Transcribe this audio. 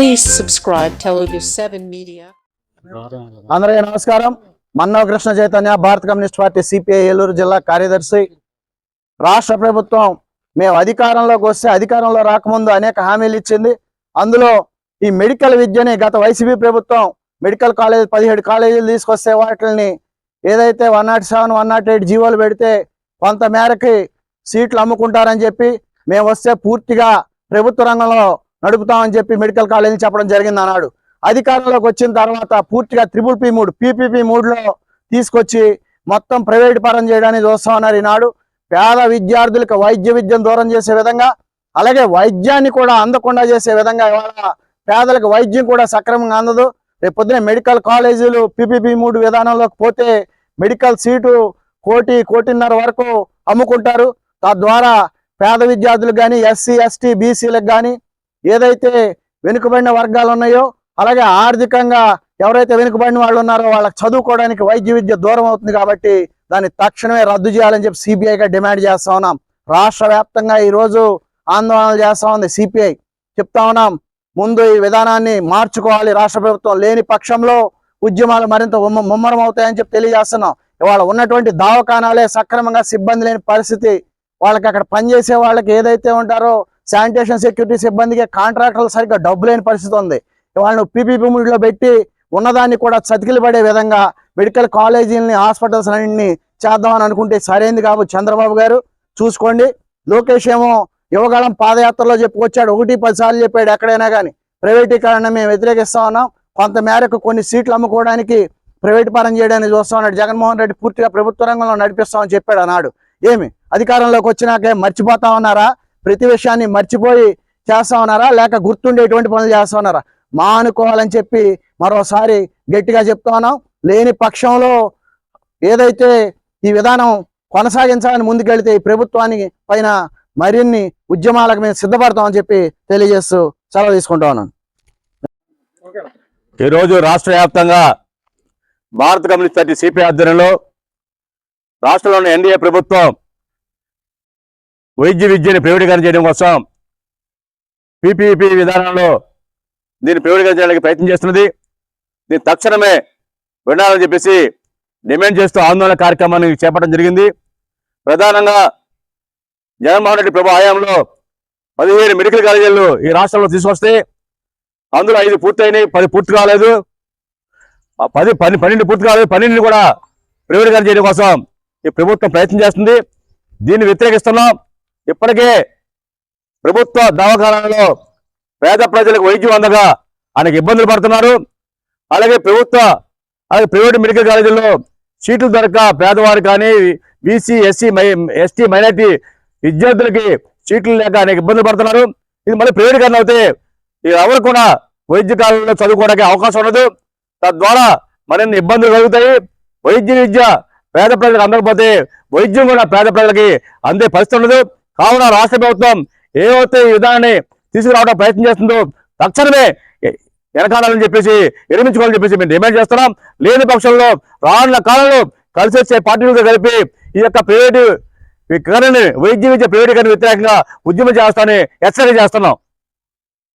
Please subscribe Telugu 7 media అందరికీ నమస్కారం. మన్నవ కృష్ణ చైతన్య భారత కమ్యూనిస్ట్ పార్టీ సిపిఐ ఏలూరు జిల్లా కార్యదర్శి. రాష్ట్ర ప్రభుత్వం మేము అధికారంలోకి వస్తే అధికారంలో రాకముందు అనేక హామీలు ఇచ్చింది. అందులో ఈ మెడికల్ విద్యని గత వైసీపీ ప్రభుత్వం మెడికల్ కాలేజ్ పదిహేడు కాలేజీలు తీసుకొస్తే వాటిని ఏదైతే one nought seven one nought eight జీవోలు పెడితే కొంత మేరకి సీట్లు అమ్ముకుంటారని చెప్పి మేము వస్తే పూర్తిగా ప్రభుత్వ రంగంలో నడుపుతామని చెప్పి మెడికల్ కాలేజీ చెప్పడం జరిగింది అన్నాడు. అధికారంలోకి వచ్చిన తర్వాత పూర్తిగా త్రిపుల్ పి మూడు పీపీపీ మూడులో తీసుకొచ్చి మొత్తం ప్రైవేట్ పరం చేయడానికి చూస్తా ఉన్నారు ఈనాడు. పేద విద్యార్థులకు వైద్య విద్యను దూరం చేసే విధంగా అలాగే వైద్యాన్ని కూడా అందకుండా చేసే విధంగా ఇవాళ పేదలకు వైద్యం కూడా సక్రమంగా అందదు. రేపొద్దున మెడికల్ కాలేజీలు పీపీపీ మూడు విధానంలోకి పోతే మెడికల్ సీటు కోటి కోటిన్నర వరకు అమ్ముకుంటారు. తద్వారా పేద విద్యార్థులకు కానీ ఎస్సీ ఎస్టీ బీసీలకు కానీ ఏదైతే వెనుకబడిన వర్గాలు ఉన్నాయో అలాగే ఆర్థికంగా ఎవరైతే వెనుకబడిన వాళ్ళు ఉన్నారో వాళ్ళకి చదువుకోవడానికి వైద్య విద్య దూరం అవుతుంది కాబట్టి దాన్ని తక్షణమే రద్దు చేయాలని చెప్పి సిబిఐగా డిమాండ్ చేస్తా ఉన్నాం. రాష్ట్ర వ్యాప్తంగా ఈరోజు ఆందోళనలు చేస్తా ఉంది సిపిఐ చెప్తా ఉన్నాం ముందు ఈ విధానాన్ని మార్చుకోవాలి. రాష్ట్ర ప్రభుత్వం లేని పక్షంలో ఉద్యమాలు మరింత ముమ్మరం అవుతాయని చెప్పి తెలియజేస్తున్నాం. ఇవాళ ఉన్నటువంటి దవాఖానాలే సక్రమంగా సిబ్బంది లేని పరిస్థితి. వాళ్ళకి అక్కడ పనిచేసే వాళ్ళకి ఏదైతే ఉంటారో శానిటేషన్ సెక్యూరిటీ సిబ్బందికి కాంట్రాక్టర్లు సరిగ్గా డబ్బు లేని పరిస్థితి ఉంది. వాళ్ళను పీపీపీ ముడిలో పెట్టి ఉన్నదాన్ని కూడా చతికిలు పడే విధంగా మెడికల్ కాలేజీలని హాస్పిటల్స్ అన్నింటినీ చేద్దామని అనుకుంటే సరైంది కాబు చంద్రబాబు గారు. చూసుకోండి. లోకేష్ ఏమో యువగాళం పాదయాత్రలో చెప్పుకొచ్చాడు. ఒకటి పది సార్లు చెప్పాడు ఎక్కడైనా కానీ ప్రైవేటీకరణ మేము వ్యతిరేకిస్తా ఉన్నాం. కొంత మేరకు కొన్ని సీట్లు అమ్ముకోవడానికి ప్రైవేట్ పరం చేయడానికి చూస్తా ఉన్నాడు. జగన్మోహన్ రెడ్డి పూర్తిగా ప్రభుత్వ రంగంలో నడిపిస్తామని చెప్పాడు అన్నాడు ఏమి? అధికారంలోకి వచ్చినాకే మర్చిపోతా ఉన్నారా? ప్రతి విషయాన్ని మర్చిపోయి చేస్తా ఉన్నారా లేక గుర్తుండేటువంటి పనులు చేస్తా ఉన్నారా మానుకోవాలని చెప్పి మరోసారి గట్టిగా చెప్తా ఉన్నాం. లేని పక్షంలో ఏదైతే ఈ విధానం కొనసాగించాలని ముందుకెళ్తే ఈ ప్రభుత్వానికి పైన మరిన్ని ఉద్యమాలకు మేము సిద్ధపడతామని చెప్పి తెలియజేస్తూ సెలవు తీసుకుంటా ఉన్నాను. ఈరోజు రాష్ట్ర వ్యాప్తంగా భారత కమ్యూనిస్ట్ పార్టీ సిపిఐ ఆధ్వర్యంలో రాష్ట్రంలోని ఎన్డీఏ ప్రభుత్వం వైద్య విద్యని ప్రైవేటీకరణ చేయడం కోసం పీపీపీ విధానంలో దీన్ని ప్రైవేటీకరణ చేయడానికి ప్రయత్నం చేస్తున్నది. దీన్ని తక్షణమే వినాలని చెప్పేసి డిమాండ్ చేస్తూ ఆందోళన కార్యక్రమాన్ని చేపట్టడం జరిగింది. ప్రధానంగా జగన్మోహన్ రెడ్డి ప్రభు హయాంలో పదిహేను మెడికల్ కాలేజీలు ఈ రాష్ట్రంలో తీసుకొస్తే అందులో ఐదు పూర్తయినాయి పది పూర్తి కాలేదు. ఆ పది పని పన్నెండు పూర్తి కాలేదు పన్నెండుని కూడా ప్రైవేటీకరణ చేయడం కోసం ఈ ప్రభుత్వం ప్రయత్నం చేస్తుంది. దీన్ని వ్యతిరేకిస్తున్నాం. ఇప్పటికే ప్రభుత్వ దవాఖానాలలో పేద ప్రజలకు వైద్యం అందగా అనేక ఇబ్బందులు పడుతున్నారు. అలాగే ప్రభుత్వ అలాగే ప్రైవేట్ మెడికల్ కాలేజీల్లో సీట్లు దొరక పేదవారు కానీ బీసీ ఎస్సీ మై ఎస్టీ మైనార్టీ విద్యార్థులకి సీట్లు లేక అనేక ఇబ్బందులు పడుతున్నారు. ఇది మళ్ళీ ప్రైవేటీకరణ అయితే ఈ ఎవరు కూడా వైద్య కాలంలో చదువుకోవడానికి అవకాశం ఉండదు. తద్వారా మరిన్ని ఇబ్బందులు కలుగుతాయి. వైద్య విద్య పేద ప్రజలకు అందకపోతే వైద్యం కూడా పేద ప్రజలకి అందే పరిస్థితి ఉండదు. కావున రాష్ట్ర ప్రభుత్వం ఏవైతే ఈ విధానాన్ని తీసుకురావడం ప్రయత్నం చేస్తుందో తక్షణమే వెనకాలని చెప్పేసి విరమించుకోవాలని చెప్పేసి మేము డిమాండ్ చేస్తున్నాం. లేని పక్షంలో రానున్న కాలంలో కలిసి వచ్చే పార్టీలతో కలిపి ఈ యొక్క ప్రైవేటు ఈ కరణని వైద్య ప్రైవేటీకరణ వ్యతిరేకంగా ఉద్యమం చేస్తామని హెచ్చరిక చేస్తున్నాం.